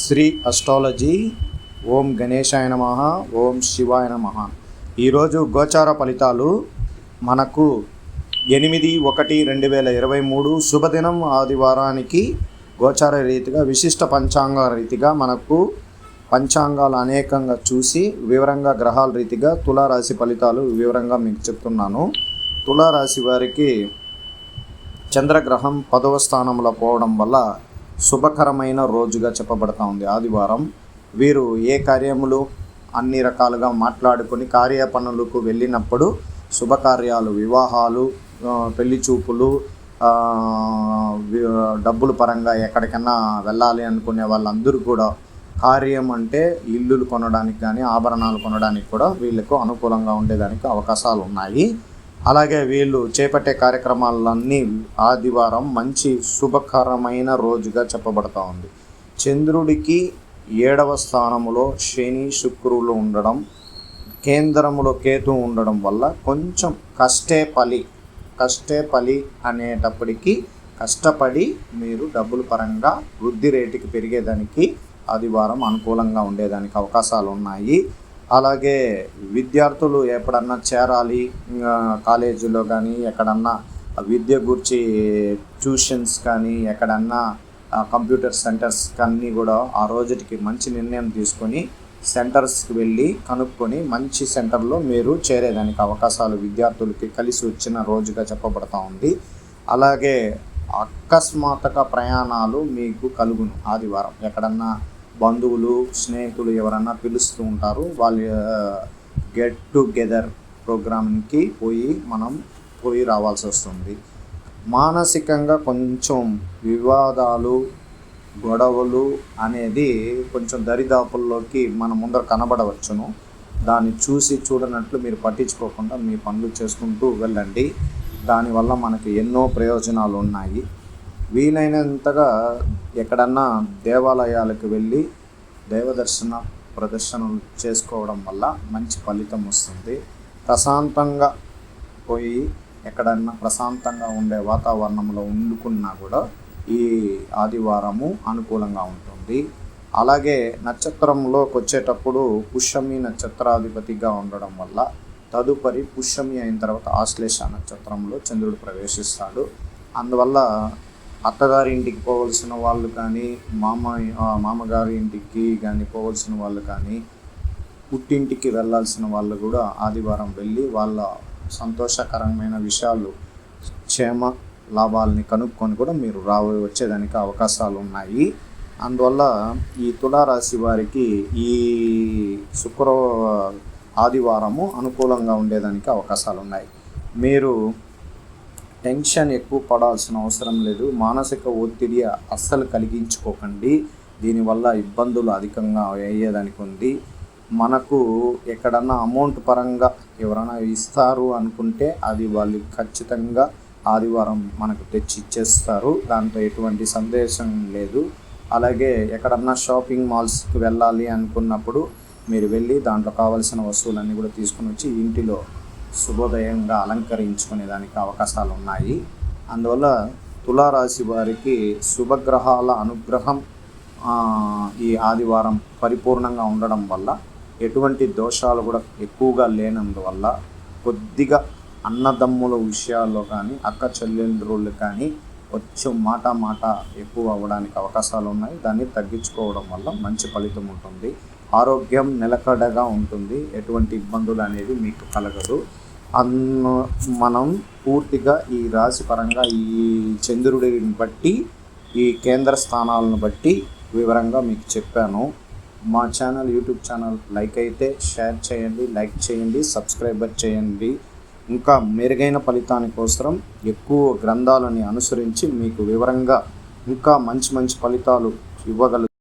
Shri astrology. ఓం గణేశాయ నమ ఓం శివాయ నమ. ఈరోజు గోచార ఫలితాలు మనకు ఎనిమిది ఒకటి రెండు వేల ఇరవై మూడు శుభదినం ఆదివారానికి గోచార రీతిగా విశిష్ట పంచాంగ రీతిగా మనకు పంచాంగాలు అనేకంగా చూసి వివరంగా గ్రహాల రీతిగా తులారాశి ఫలితాలు వివరంగా మీకు చెప్తున్నాను. తులారాశి వారికి చంద్రగ్రహం పదవ స్థానంలో పోవడం వల్ల శుభకరమైన రోజుగా చెప్పబడతా ఉంది. ఆదివారం వీరు ఏ కార్యములు అన్ని రకాలుగా మాట్లాడుకొని కార్య పనులకు వెళ్ళినప్పుడు శుభకార్యాలు వివాహాలు పెళ్ళి చూపులు డబ్బుల పరంగా ఎక్కడికైనా వెళ్ళాలి అనుకునే వాళ్ళందరూ కూడా కార్యం అంటే ఇల్లులు కొనడానికి కానీ ఆభరణాలు కొనడానికి కూడా వీళ్ళకు అనుకూలంగా ఉండేదానికి అవకాశాలు ఉన్నాయి. అలాగే వీళ్ళు చేపట్టే కార్యక్రమాలన్నీ ఆదివారం మంచి శుభకరమైన రోజుగా చెప్పబడతా ఉంది. చంద్రుడికి ఏడవ స్థానములో శని శుక్రులు ఉండడం కేంద్రములో కేతు ఉండడం వల్ల కొంచెం కష్టే పలి కష్టే పలి అనేటప్పటికీ కష్టపడి మీరు డబ్బుల పరంగా వృద్ధి రేటుకి పెరిగేదానికి ఆదివారం అనుకూలంగా ఉండేదానికి అవకాశాలు ఉన్నాయి అలాగే విద్యార్థులు ఎప్పుడన్నా చేరాలి కాలేజీలో కానీ ఎక్కడన్నా విద్య గురించి ట్యూషన్స్ కానీ ఎక్కడన్నా కంప్యూటర్ సెంటర్స్ కానీ కూడా ఆ రోజుకి మంచి నిర్ణయం తీసుకొని సెంటర్స్కి వెళ్ళి కనుక్కొని మంచి సెంటర్లో మీరు చేరేదానికి అవకాశాలు విద్యార్థులకి కలిసి వచ్చిన రోజుగా చెప్పబడతా ఉంది. అలాగే అకస్మాత్తుగా ప్రయాణాలు మీకు కలుగును ఆదివారం. ఎక్కడన్నా బంధువులు స్నేహితులు ఎవరన్నా పిలుస్తూ ఉంటారు వాళ్ళ గెట్ టుగెదర్ ప్రోగ్రామ్కి పోయి మనం పోయి రావాల్సి వస్తుంది. మానసికంగా కొంచెం వివాదాలు గొడవలు అనేది కొంచెం దరిదాపుల్లోకి మన ముందర కనబడవచ్చును. దాన్ని చూసి చూడనట్లు మీరు పట్టించుకోకుండా మీ పనులు చేసుకుంటూ వెళ్ళండి. దానివల్ల మనకి ఎన్నో ప్రయోజనాలు ఉన్నాయి వీలైనంతగా ఎక్కడన్నా దేవాలయాలకు వెళ్ళి దేవదర్శన ప్రదర్శనలు చేసుకోవడం వల్ల మంచి ఫలితం వస్తుంది. ప్రశాంతంగా పోయి ఎక్కడన్నా ప్రశాంతంగా ఉండే వాతావరణంలో వండుకున్నా కూడా ఈ ఆదివారము అనుకూలంగా ఉంటుంది. అలాగే నక్షత్రంలోకి వచ్చేటప్పుడు పుష్యమి నక్షత్రాధిపతిగా ఉండడం వల్ల తదుపరి పుష్యమి అయిన తర్వాత ఆశ్లేష నక్షత్రంలో చంద్రుడు ప్రవేశిస్తాడు. అందువల్ల అత్తగారి ఇంటికి పోవలసిన వాళ్ళు కానీ మామ మామగారి ఇంటికి కానీ పోవలసిన వాళ్ళు కానీ పుట్టింటికి వెళ్ళాల్సిన వాళ్ళు కూడా ఆదివారం వెళ్ళి వాళ్ళ సంతోషకరమైన విషయాలు క్షేమ లాభాలని కనుక్కొని కూడా మీరు రావ వచ్చేదానికి అవకాశాలు ఉన్నాయి. అందువల్ల ఈ తులారాశి వారికి ఈ శుక్ర ఆదివారము అనుకూలంగా ఉండేదానికి అవకాశాలు ఉన్నాయి. మీరు టెన్షన్ ఎక్కువ పడాల్సిన అవసరం లేదు. మానసిక ఒత్తిడి అస్సలు కలిగించుకోకండి. దీనివల్ల ఇబ్బందులు అధికంగా అయ్యేదానికి ఉంది. మనకు ఎక్కడన్నా అమౌంట్ పరంగా ఎవరైనా ఇస్తారు అనుకుంటే అది వాళ్ళు ఖచ్చితంగా ఆదివారం మనకు తెచ్చి ఇచ్చేస్తారు. దాంట్లో ఎటువంటి సందేశం లేదు. అలాగే ఎక్కడన్నా షాపింగ్ మాల్స్కి వెళ్ళాలి అనుకున్నప్పుడు మీరు వెళ్ళి దాంట్లో కావాల్సిన వస్తువులన్నీ కూడా తీసుకుని వచ్చి ఇంటిలో శుభోదయంగా అలంకరించుకునే దానికి అవకాశాలు ఉన్నాయి. అందువల్ల తులారాశి వారికి శుభగ్రహాల అనుగ్రహం ఈ ఆదివారం పరిపూర్ణంగా ఉండడం వల్ల ఎటువంటి దోషాలు కూడా ఎక్కువగా లేనందువల్ల కొద్దిగా అన్నదమ్ముల విషయాల్లో కానీ అక్క చెల్లెండ్రులు కానీ కొంచెం మాట మాట ఎక్కువ అవ్వడానికి అవకాశాలు ఉన్నాయి. దాన్ని తగ్గించుకోవడం వల్ల మంచి ఫలితం ఉంటుంది. ఆరోగ్యం నిలకడగా ఉంటుంది. ఎటువంటి ఇబ్బందులు అనేది మీకు కలగదు. అన్న మనం పూర్తిగా ఈ రాశి పరంగా ఈ చంద్రుడిని బట్టి ఈ కేంద్ర స్థానాలను బట్టి వివరంగా మీకు చెప్పాను. మా ఛానల్ యూట్యూబ్ ఛానల్ లైక్ అయితే షేర్ చేయండి లైక్ చేయండి సబ్స్క్రైబర్ చేయండి. ఇంకా మెరుగైన ఫలితాని కోసం ఎక్కువ గ్రంథాలని అనుసరించి మీకు వివరంగా ఇంకా మంచి మంచి ఫలితాలు ఇవ్వగలుగు